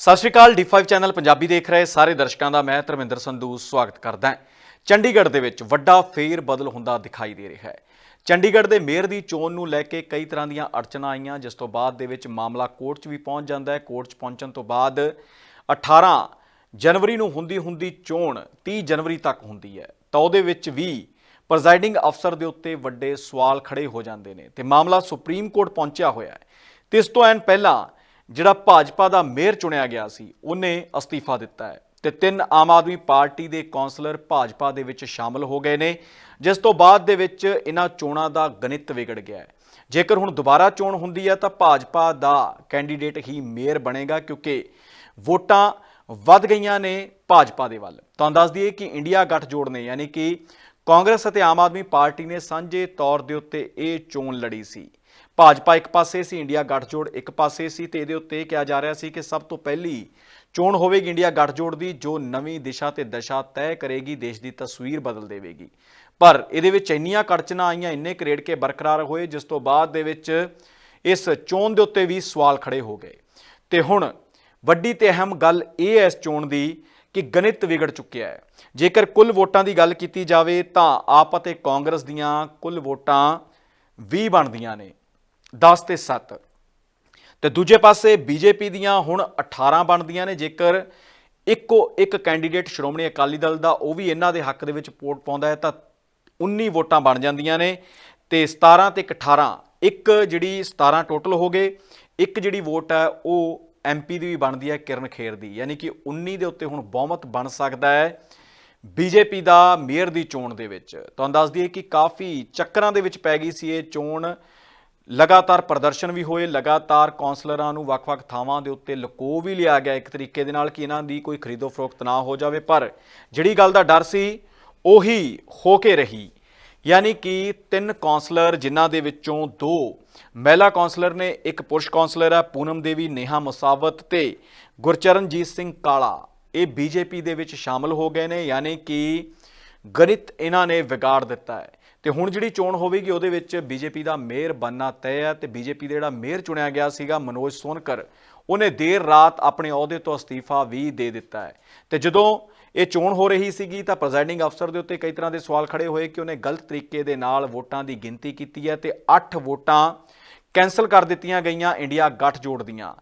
ਸਤਿ ਸ਼੍ਰੀ ਅਕਾਲ D5 channel Punjabi ਦੇਖ ਰਹੇ ਸਾਰੇ ਦਰਸ਼ਕਾਂ ਦਾ, ਮੈਂ ਧਰਮਿੰਦਰ ਸੰਧੂ ਸਵਾਗਤ ਕਰਦਾ ਹਾਂ। ਚੰਡੀਗੜ੍ਹ ਦੇ ਵਿੱਚ ਵੱਡਾ ਫੇਰ ਬਦਲ ਹੁੰਦਾ ਦਿਖਾਈ ਦੇ ਰਿਹਾ ਹੈ। ਚੰਡੀਗੜ੍ਹ ਦੇ ਮੇਅਰ ਦੀ ਚੋਣ ਨੂੰ ਲੈ ਕੇ ਕਈ ਤਰ੍ਹਾਂ ਦੀਆਂ ਅੜਚਨਾਂ ਆਈਆਂ, ਜਿਸ ਤੋਂ ਬਾਅਦ ਦੇ ਵਿੱਚ ਮਾਮਲਾ ਕੋਰਟ 'ਚ ਵੀ ਪਹੁੰਚ ਜਾਂਦਾ ਹੈ। ਕੋਰਟ 'ਚ ਪਹੁੰਚਣ ਤੋਂ ਬਾਅਦ 18 ਜਨਵਰੀ ਨੂੰ ਹੁੰਦੀ ਹੁੰਦੀ ਚੋਣ 30 ਜਨਵਰੀ ਤੱਕ ਹੁੰਦੀ ਹੈ। ਤਾਂ ਉਹਦੇ ਵਿੱਚ ਵੀ ਪ੍ਰੈਜ਼ਾਈਡਿੰਗ ਅਫਸਰ ਦੇ ਉੱਤੇ ਵੱਡੇ ਸਵਾਲ ਖੜੇ ਹੋ ਜਾਂਦੇ ਨੇ ਤੇ ਮਾਮਲਾ ਸੁਪਰੀਮ ਕੋਰਟ ਪਹੁੰਚਿਆ ਹੋਇਆ ਹੈ। ਤੇ ਇਸ ਤੋਂ ਐਨ ਪਹਿਲਾਂ ਜਿਹੜਾ ਭਾਜਪਾ ਦਾ ਮੇਅਰ ਚੁਣਿਆ ਗਿਆ ਸੀ, ਉਹਨੇ ਅਸਤੀਫਾ ਦਿੱਤਾ ਹੈ। ਤੇ ਤਿੰਨ ਆਮ ਆਦਮੀ ਪਾਰਟੀ ਦੇ ਕੌਂਸਲਰ ਭਾਜਪਾ ਦੇ ਵਿੱਚ ਸ਼ਾਮਲ ਹੋ ਗਏ ਨੇ, ਜਿਸ ਤੋਂ ਬਾਅਦ ਦੇ ਵਿੱਚ ਇਹਨਾਂ ਚੋਣਾਂ ਦਾ ਗਣਿਤ ਵਿਗੜ ਗਿਆ ਹੈ। ਜੇਕਰ ਹੁਣ ਦੁਬਾਰਾ ਚੋਣ ਹੁੰਦੀ ਹੈ, ਤਾਂ ਭਾਜਪਾ ਦਾ ਕੈਂਡੀਡੇਟ ਹੀ ਮੇਅਰ ਬਣੇਗਾ, ਕਿਉਂਕਿ ਵੋਟਾਂ ਵੱਧ ਗਈਆਂ ਨੇ ਭਾਜਪਾ ਦੇ ਵੱਲ। ਤੁਹਾਨੂੰ ਦੱਸ ਦਈਏ ਕਿ ਇੰਡੀਆ ਗੱਠਜੋੜ ਨੇ, ਯਾਨੀ ਕਿ ਕਾਂਗਰਸ ਅਤੇ ਆਮ ਆਦਮੀ ਪਾਰਟੀ ਨੇ ਸਾਂਝੇ ਤੌਰ ਦੇ ਉੱਤੇ ਇਹ ਚੋਣ ਲੜੀ ਸੀ। ਭਾਜਪਾ ਇੱਕ ਪਾਸੇ ਸੀ, ਇੰਡੀਆ ਗੱਠਜੋੜ ਇੱਕ ਪਾਸੇ ਸੀ ਤੇ ਇਹਦੇ ਉੱਤੇ ਇਹ ਕਿਹਾ ਜਾ ਰਿਹਾ ਸੀ ਕਿ ਸਭ ਤੋਂ ਪਹਿਲੀ ਚੋਣ ਹੋਵੇਗੀ ਇੰਡੀਆ ਗੱਠਜੋੜ ਦੀ, ਜੋ ਨਵੀਂ ਦਿਸ਼ਾ ਤੇ ਦਸ਼ਾ ਤੈਅ ਕਰੇਗੀ, ਦੇਸ਼ ਦੀ ਤਸਵੀਰ ਬਦਲ ਦੇਵੇਗੀ। ਪਰ ਇਹਦੇ ਵਿੱਚ ਇੰਨੀਆਂ ਕੜਚਣਾ ਆਈਆਂ, ਇੰਨੇ ਕਰੇੜ ਕੇ ਬਰਕਰਾਰ ਹੋਏ, ਜਿਸ ਤੋਂ ਬਾਅਦ ਦੇ ਵਿੱਚ ਇਸ ਚੋਣ ਦੇ ਉੱਤੇ ਵੀ ਸਵਾਲ ਖੜੇ ਹੋ ਗਏ। ਤੇ ਹੁਣ ਵੱਡੀ ਤੇ ਅਹਿਮ ਗੱਲ ਇਹ ਹੈ ਇਸ ਚੋਣ ਦੀ ਕਿ ਗਣਿਤ ਵਿਗੜ ਚੁੱਕਿਆ ਹੈ। ਜੇਕਰ ਕੁੱਲ ਵੋਟਾਂ ਦੀ ਗੱਲ ਕੀਤੀ ਜਾਵੇ ਤਾਂ ਆਪ ਅਤੇ ਕਾਂਗਰਸ ਦੀਆਂ ਕੁੱਲ ਵੋਟਾਂ 20 ਬਣਦੀਆਂ ਨੇ। 10 ਤੇ 7 ਤੇ ਦੂਜੇ ਪਾਸੇ ਬੀਜੇਪੀ ਦੀਆਂ ਹੁਣ 18 ਬਣਦੀਆਂ ਨੇ, ਜੇਕਰ ਇੱਕੋ ਇੱਕ ਕੈਂਡੀਡੇਟ ਸ਼੍ਰੋਮਣੀ ਅਕਾਲੀ ਦਲ ਦਾ, ਉਹ ਵੀ ਇਹਨਾਂ ਦੇ ਹੱਕ ਦੇ ਵਿੱਚ ਵੋਟ ਪਾਉਂਦਾ ਹੈ, ਤਾਂ 19 ਵੋਟਾਂ ਬਣ ਜਾਂਦੀਆਂ ਨੇ। ਤੇ 17 ਤੇ ਇੱਕ 18 ਇੱਕ ਜਿਹੜੀ 17 ਟੋਟਲ ਹੋ ਗਏ, ਇੱਕ ਜਿਹੜੀ ਵੋਟ ਹੈ, ਉਹ ਐਮਪੀ ਦੀ ਵੀ ਬਣਦੀ ਹੈ, ਕਿਰਨ ਖੇਰ ਦੀ। ਯਾਨੀ ਕਿ 19 ਦੇ ਉੱਤੇ ਹੁਣ ਬਹੁਮਤ ਬਣ ਸਕਦਾ ਹੈ ਬੀਜੇਪੀ ਦਾ ਮੇਅਰ ਦੀ ਚੋਣ ਦੇ ਵਿੱਚ। ਤੁਹਾਨੂੰ ਦੱਸ ਦਈਏ ਕਿ ਕਾਫੀ ਚੱਕਰਾਂ ਦੇ ਵਿੱਚ ਪੈ ਗਈ ਸੀ ਇਹ ਚੋਣ। ਲਗਾਤਾਰ ਪ੍ਰਦਰਸ਼ਨ ਵੀ ਹੋਏ, ਲਗਾਤਾਰ ਕੌਂਸਲਰਾਂ ਨੂੰ ਵੱਖ-ਵੱਖ ਥਾਵਾਂ ਦੇ ਉੱਤੇ ਲਕੋ ਵੀ ਲਿਆ ਗਿਆ ਇੱਕ ਤਰੀਕੇ ਦੇ ਨਾਲ ਕਿ ਇਹਨਾਂ ਦੀ ਕੋਈ ਖਰੀਦੋ ਫਰੋਖਤ ਨਾ ਹੋ ਜਾਵੇ, ਪਰ ਜਿਹੜੀ ਗੱਲ ਦਾ ਡਰ ਸੀ, ਉਹੀ ਹੋ ਕੇ ਰਹੀ। ਯਾਨੀ ਕਿ ਤਿੰਨ ਕੌਂਸਲਰ ਜਿਨ੍ਹਾਂ ਦੇ ਵਿੱਚੋਂ ਦੋ ਮਹਿਲਾ ਕੌਂਸਲਰ ਨੇ, ਇੱਕ ਪੁਰਸ਼ ਕੌਂਸਲਰ ਹੈ ਪੂਨਮ ਦੇਵੀ, ਨੇਹਾ ਮੁਸਾਵਤ ਤੇ ਗੁਰਚਰਨਜੀਤ ਸਿੰਘ ਕਾਲਾ। ਇਹ ਬੀਜੇਪੀ ਦੇ ਵਿੱਚ ਸ਼ਾਮਲ ਹੋ ਗਏ ਨੇ, ਯਾਨੀ ਕਿ ਗਣਿਤ ਇਹਨਾਂ ਨੇ ਵਿਗਾੜ ਦਿੱਤਾ ਹੈ। ਤੇ ਹੁਣ ਜਿਹੜੀ ਚੋਣ ਹੋਵੇਗੀ ਉਹਦੇ ਵਿੱਚ ਬੀਜੇਪੀ ਦਾ ਮੇਅਰ ਬੰਨਾ ਤੈਅ ਹੈ ਤੇ ਬੀਜੇਪੀ ਦਾ ਜਿਹੜਾ ਮੇਅਰ ਚੁਣਿਆ ਗਿਆ ਸੀਗਾ ਮਨੋਜ ਸੋਨਕਰ, ਉਹਨੇ ਦੇਰ ਰਾਤ ਆਪਣੇ ਅਹੁਦੇ ਤੋਂ ਅਸਤੀਫਾ ਵੀ ਦੇ ਦਿੱਤਾ ਹੈ। ਤੇ ਜਦੋਂ ਇਹ ਚੋਣ ਹੋ ਰਹੀ ਸੀਗੀ ਤਾਂ ਪ੍ਰੈਜ਼ਾਈਡਿੰਗ ਅਫਸਰ ਦੇ ਉੱਤੇ ਕਈ ਤਰ੍ਹਾਂ ਦੇ ਸਵਾਲ ਖੜੇ ਹੋਏ ਕਿ ਉਹਨੇ ਗਲਤ ਤਰੀਕੇ ਦੇ ਨਾਲ ਵੋਟਾਂ ਦੀ ਗਿਣਤੀ ਕੀਤੀ ਹੈ ਤੇ 8 ਵੋਟਾਂ ਕੈਨਸਲ ਕਰ ਦਿੱਤੀਆਂ ਗਈਆਂ, ਇੰਡੀਆ ਗੱਠਜੋੜ ਦੀਆਂ।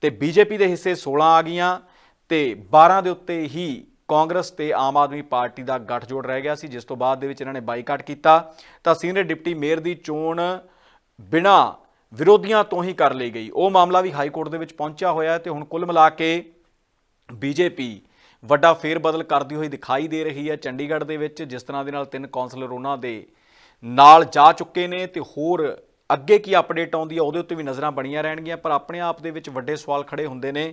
ਤੇ ਬੀਜੇਪੀ ਦੇ ਹਿੱਸੇ 16 ਆ ਗਈਆਂ ਤੇ 12 ਦੇ ਉੱਤੇ ਹੀ ਕਾਂਗਰਸ ਤੇ ਆਮ ਆਦਮੀ ਪਾਰਟੀ ਦਾ ਗੱਠਜੋੜ ਰਹਿ ਗਿਆ ਸੀ, ਜਿਸ ਤੋਂ ਬਾਅਦ ਦੇ ਵਿੱਚ ਇਹਨਾਂ ਨੇ ਬਾਈਕਾਟ ਕੀਤਾ। ਤਾਂ ਸੀਨੀਅਰ ਡਿਪਟੀ ਮੇਅਰ ਦੀ ਚੋਣ ਬਿਨਾ ਵਿਰੋਧੀਆਂ ਤੋਂ ਹੀ ਕਰ ਲਈ ਗਈ। ਉਹ ਮਾਮਲਾ ਵੀ ਹਾਈ ਕੋਰਟ ਦੇ ਵਿੱਚ ਪਹੁੰਚਿਆ ਹੋਇਆ ਹੈ ਤੇ ਹੁਣ ਕੁੱਲ ਮਿਲਾ ਕੇ ਬੀਜੇਪੀ ਵੱਡਾ ਫੇਰ ਬਦਲ ਕਰਦੀ ਹੋਈ ਦਿਖਾਈ ਦੇ ਰਹੀ ਹੈ ਚੰਡੀਗੜ੍ਹ ਦੇ ਵਿੱਚ, ਜਿਸ ਤਰ੍ਹਾਂ ਦੇ ਨਾਲ ਤਿੰਨ ਕਾਉਂਸਲਰ ਉਹਨਾਂ ਦੇ ਨਾਲ ਜਾ ਚੁੱਕੇ ਨੇ ਤੇ ਹੋਰ ਅੱਗੇ ਕੀ ਅਪਡੇਟ ਆਉਂਦੀ ਹੈ ਉਹਦੇ ਉੱਤੇ ਵੀ ਨਜ਼ਰਾਂ ਬਣੀਆਂ ਰਹਿਣਗੀਆਂ, ਪਰ ਆਪਣੇ ਆਪ ਦੇ ਵਿੱਚ ਵੱਡੇ ਸਵਾਲ ਖੜੇ ਹੁੰਦੇ ਨੇ।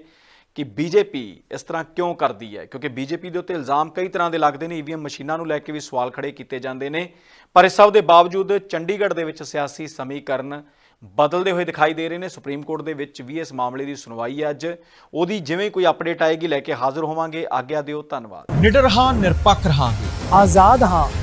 ਕਿ ਬੀਜੇਪੀ ਇਸ ਤਰ੍ਹਾਂ ਕਿਉਂ ਕਰਦੀ ਹੈ? ਕਿਉਂਕਿ ਬੀਜੇਪੀ ਦੇ ਉੱਤੇ ਇਲਜ਼ਾਮ ਕਈ ਤਰ੍ਹਾਂ ਦੇ ਲੱਗਦੇ ਨੇ ਈਵੀਐਮ ਮਸ਼ੀਨਾਂ ਨੂੰ ਲੈ ਕੇ ਵੀ ਸਵਾਲ ਖੜੇ ਕੀਤੇ ਜਾਂਦੇ ਨੇ। ਪਰ ਇਸ ਸਭ ਦੇ ਬਾਵਜੂਦ ਚੰਡੀਗੜ੍ਹ ਦੇ ਵਿੱਚ ਸਿਆਸੀ ਸਮੀਕਰਨ ਬਦਲਦੇ ਹੋਏ ਦਿਖਾਈ ਦੇ ਰਹੇ ਨੇ। ਸੁਪਰੀਮ ਕੋਰਟ ਦੇ ਵਿੱਚ ਵੀ ਇਸ ਮਾਮਲੇ ਦੀ ਸੁਣਵਾਈ ਹੈ ਅੱਜ। ਉਹਦੀ ਜਿਵੇਂ ਕੋਈ ਅਪਡੇਟ ਆਏਗੀ ਲੈ ਕੇ ਹਾਜ਼ਰ ਹੋਵਾਂਗੇ। ਆਗਿਆ ਦਿਓ ਧੰਨਵਾਦ। ਨਿਡਰ ਹਾਂ ਨਿਰਪੱਖ ਰਹਾਂਗੇ। ਆਜ਼ਾਦ ਹਾਂ।